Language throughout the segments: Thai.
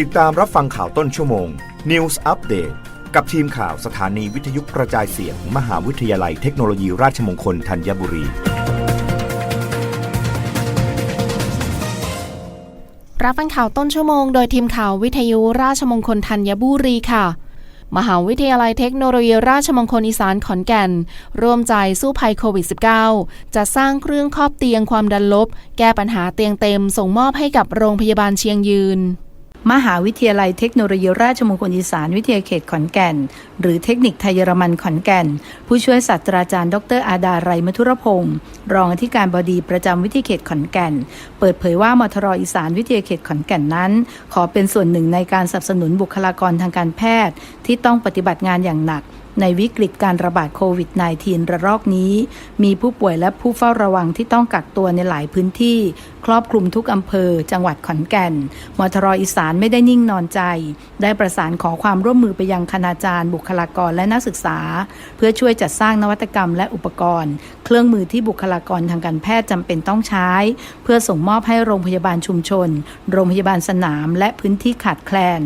ติดตามรับฟังข่าวต้นชั่วโมง News Update กับทีมข่าวสถานีวิทยุกระจายเสียงมหาวิทยาลัยเทคโนโลยีราชมงคลธัญบุรี รับฟังข่าวต้นชั่วโมง โดยทีมข่าววิทยุราชมงคลธัญบุรีค่ะ มหาวิทยาลัยเทคโนโลยีราชมงคลอีสานขอนแก่น ร่วมใจสู้ภัยโควิด -19 จะสร้างเครื่องครอบเตียงความดันลบ แก้ปัญหาเตียงเต็มส่งมอบให้กับโรงพยาบาลเชียงยืน มหาวิทยาลัยเทคโนโลยีราชมงคลอีสานวิทยาเขตขอนแก่น หรือเทคนิคไทยเยอรมันขอนแก่น ผู้ช่วยศาสตราจารย์ ดรอาดาไรมธุรพงศ์รองอธิการบดีประจำวิทยาเขตขอนแก่น เปิดเผยว่ามทรอีสานวิทยาเขตขอนแก่นนั้น ขอเป็นส่วนหนึ่งในการสนับสนุนบุคลากรทางการแพทย์ ที่ต้องปฏิบัติงานอย่างหนัก ในวิกฤตการระบาดโควิด -19 ระลอกนี้ มีผู้ป่วยและผู้เฝ้าระวังที่ต้องกักตัวในหลายพื้นที่ ครอบคลุมทุกอำเภอ จังหวัดขอนแก่นมทรอีสานไม่ได้นิ่งนอนใจ ได้ประสานขอความร่วมมือไปยังคณาจารย์ บุคลากรและนักศึกษา เพื่อช่วยจัดสร้างนวัตกรรมและอุปกรณ์ เครื่องมือที่บุคลากรทางการแพทย์จำเป็นต้องใช้ เพื่อส่งมอบให้โรงพยาบาลชุมชน โรงพยาบาลสนาม และพื้นที่ขาดแคลน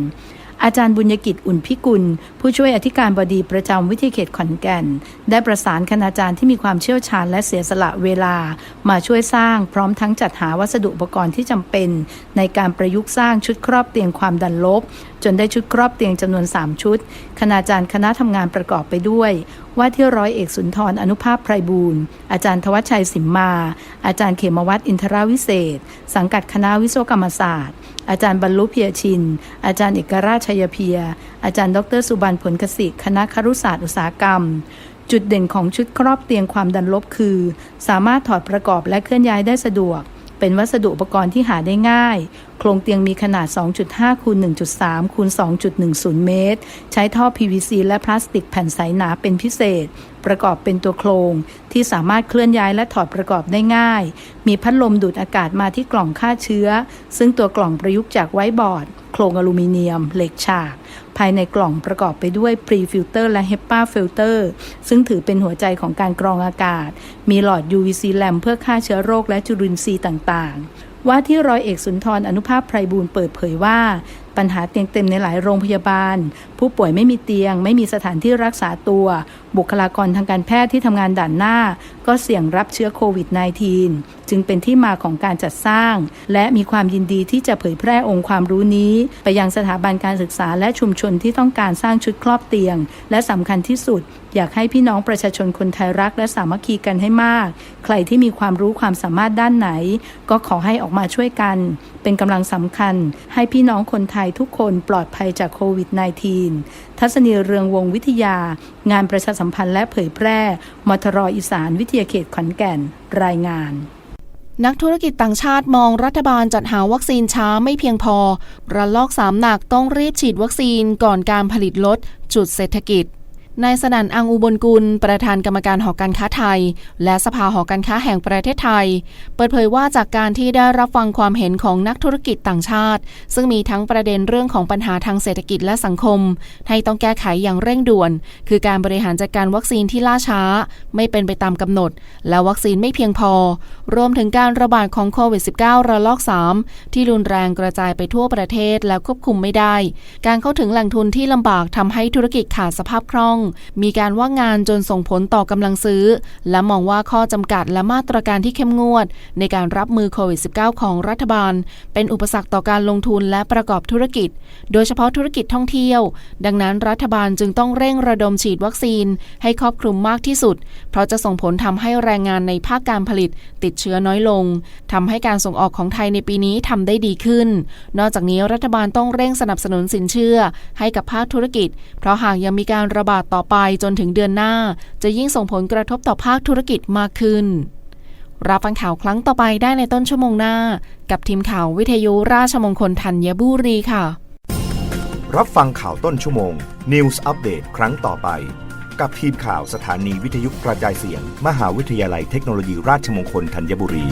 อาจารย์บุญยกิจอุ่นพิกุล ผู้ช่วยอธิการบดีประจำวิทยาเขตขอนแก่น ได้ประสานคณาจารย์ที่มีความเชี่ยวชาญและเสียสละเวลา มาช่วยสร้างพร้อมทั้งจัดหาวัสดุอุปกรณ์ที่จำเป็น ในการประยุกต์สร้างชุดครอบเตียงความดันลบ จนได้ชุดครอบเตียงจำนวน 3 ชุด คณาจารย์คณะทำงานประกอบไปด้วย ว่าที่ร้อยเอกสุนทรอนุภาพไพรบูรณ์ อาจารย์ทวัชชัยสิมมา อาจารย์เขมวัฒน์อินทราวิเศษ สังกัดคณะวิศวกรรมศาสตร์ อาจารย์บรรลุเพียชิน อาจารย์เอกราชชัยเพีย อาจารย์ดรสุบันผลกสิคณะครุศาสตร์อุตสาหกรรมจุดเด่นของชุดครอบเตียงความดันลบคือ สามารถถอดประกอบและเคลื่อนย้ายได้สะดวก เป็นวัสดุอุปกรณ์ที่หาได้ง่าย โครงเตียงมีขนาด 2.5คูณ1.3คูณ2.10 เมตร ใช้ท่อ PVC และพลาสติกแผ่นใสหนาเป็นพิเศษ ประกอบเป็นตัวโครงที่สามารถเคลื่อนย้ายและถอดประกอบได้ง่าย มีพัดลมดูดอากาศมาที่กล่องฆ่าเชื้อ ซึ่งตัวกล่องประยุกต์จากไวบอร์ด โครงอลูมิเนียม เหล็กฉาก ภายในกล่องประกอบไปด้วยพรีฟิลเตอร์และ HEPA ฟิลเตอร์ซึ่งถือเป็นหัวใจของการกรองอากาศ มีหลอด UVC แลมเพื่อฆ่าเชื้อโรคและจุลินทรีย์ต่างๆว่าที่ร้อยเอกสุนทรอนุภาพไพรบูรณ์เปิดเผยว่า ปัญหาเตียงเต็มในหลายโรงพยาบาล ผู้ป่วยไม่มีเตียง ไม่มีสถานที่รักษาตัว บุคลากรทางการแพทย์ที่ทำงานด่านหน้า ก็เสี่ยงรับเชื้อโควิด -19 จึงเป็นที่มาของการจัดสร้าง และมีความยินดีที่จะเผยแพร่องค์ความรู้นี้ ไปยังสถาบันการศึกษาและชุมชนที่ต้องการสร้างชุดครอบเตียง และสำคัญที่สุด อยากให้พี่น้องประชาชนคนไทยรักและสามัคคีกันให้มาก ใครที่มีความรู้ความสามารถด้านไหน ก็ขอให้ออกมาช่วยกัน เป็นกำลังสำคัญ ให้พี่น้องคนไทยทุกคนปลอดภัยจากโควิด -19 ทัศนีเรืองวงวิทยา งานประชาสัมพันธ์และเผยแพร่มทรอีสานวิทยาเขตขอนแก่น รายงานนักธุรกิจต่างชาติมองรัฐบาลจัดหาวัคซีนช้าไม่เพียงพอ ระลอกสามหนักต้องรีบฉีดวัคซีนก่อนการผลิตลด จุดเศรษฐกิจ นายสนั่นอังอุบลกุล ประธานกรรมการหอการค้าไทย และสภาหอการค้าแห่งประเทศไทย เปิดเผยว่าจากการที่ได้รับฟังความเห็นของนักธุรกิจต่างชาติ ซึ่งมีทั้งประเด็นเรื่องของปัญหาทางเศรษฐกิจและสังคม ให้ต้องแก้ไขอย่างเร่งด่วน คือการบริหารจัดการวัคซีนที่ล่าช้า ไม่เป็นไปตามกำหนด และวัคซีนไม่เพียงพอ รวมถึงการระบาดของโควิด -19 ระลอก 3 ที่รุนแรงกระจายไปทั่วประเทศและควบคุมไม่ได้ การเข้าถึงแหล่งทุนที่ลำบากทำให้ธุรกิจขาดสภาพคล่องมีการว่างงานจนส่งผลต่อกำลังซื้อ และมองว่าข้อจำกัดและมาตรการที่เข้มงวด ในการรับมือโควิด -19 ของรัฐบาล เป็นอุปสรรคต่อการลงทุนและประกอบธุรกิจ โดยเฉพาะธุรกิจท่องเที่ยว ดังนั้นรัฐบาลจึงต้องเร่งระดมฉีดวัคซีน ให้ครอบคลุมมากที่สุด เพราะจะส่งผลทำให้แรงงานในภาคการผลิต ติดเชื้อน้อยลงทำให้การส่งออกของไทยในปีนี้ทำได้ดีขึ้น นอกจากนี้รัฐบาลต้องเร่งสนับสนุนสินเชื่อ ให้กับภาคธุรกิจ เพราะหากยังมีการระบาดต่อ่อไปจนถึงเดือนหน้า จะยิ่งส่งผลกระทบต่อภาคธุรกิจมากขึ้น รับฟังข่าวครั้งต่อไปได้ในต้นชั่วโมงหน้า กับทีมข่าววิทยุราชมงคลธัญบุรีค่ะ รับฟังข่าวต้นชั่วโมง News Update ครั้งต่อไป กับทีมข่าวสถานีวิทยุกระจายเสียง มหาวิทยาลัยเทคโนโลยีราชมงคลธัญบุรี